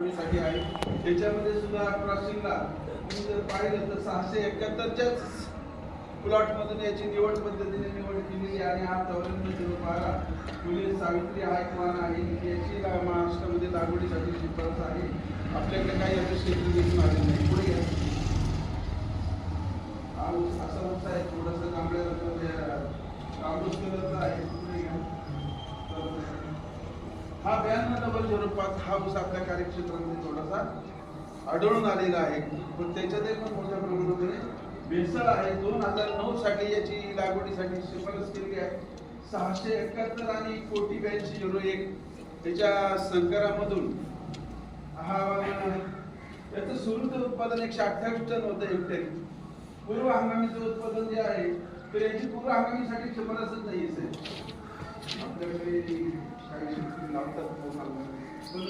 साठी आहे. त्याच्यामध्ये सुद्धा क्रॉसिंगला तुम्ही जर पाहिलं तर सहाशे एकाहत्तरच्याच प्लॉटमधून याची निवड पद्धतीने निवड केलेली आहे आणि हा चौऱ्याण्णव झिरो बारा फुले सावित्री आयकवान आहे. याची महाराष्ट्रामध्ये लागवडीसाठी शिफारस आहे. आपल्याकडे काही असं क्षेत्र देखील आले नाही. पुढे घ्या हा असा ऊस आहे थोडंसं हा ब्याण्णव डबल झिरो पाच हा ऊस आपल्या कार्यक्षेत्रामध्ये थोडासा आढळून आलेला आहे. पण त्याच्यातही पण मोठ्या प्रमाणामध्ये भेसळ आहे. दोन हजार नऊ साठी याची लागवडीसाठी शिफारस केली आहे. सहाशे एकाहत्तर आणि कोटी ब्याऐंशी झिरो एक त्याच्या संकरामधून हा याचं सुरू उत्पादन एकशे अठ्ठावीस टन होतं हेक्टरी पूर्व हंगामीचं उत्पादन जे आहे तर याची पूर्व हंगामीसाठी शिफारसच नाही आहे आपल्याकडे पण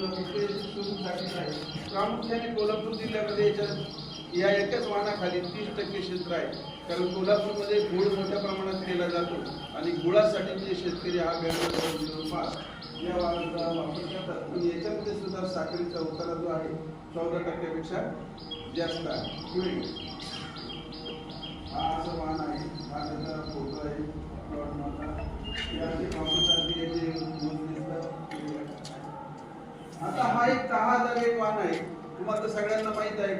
प्रामुख्याने कोल्हापूर जिल्ह्यामध्ये याच्यात या एकाच वाहनाखाली तीस टक्के क्षेत्र आहे. कारण कोल्हापूरमध्ये गुळ मोठ्या प्रमाणात केला जातो आणि गुळासाठी जे शेतकरी हा ब्याण्णव या वाहनाचा वापर करतात. आणि याच्यामध्ये सुद्धा साखरेचा उतारा जो आहे चौदा टक्क्यापेक्षा जास्त आहे. पुढे हा असं वाहन आहे. हा त्याचा फोटो आहे. प्लॉट माझा याचे कामासाठी एक वाहन आहे. तुम्हाला तर सगळ्यांना माहीत आहे.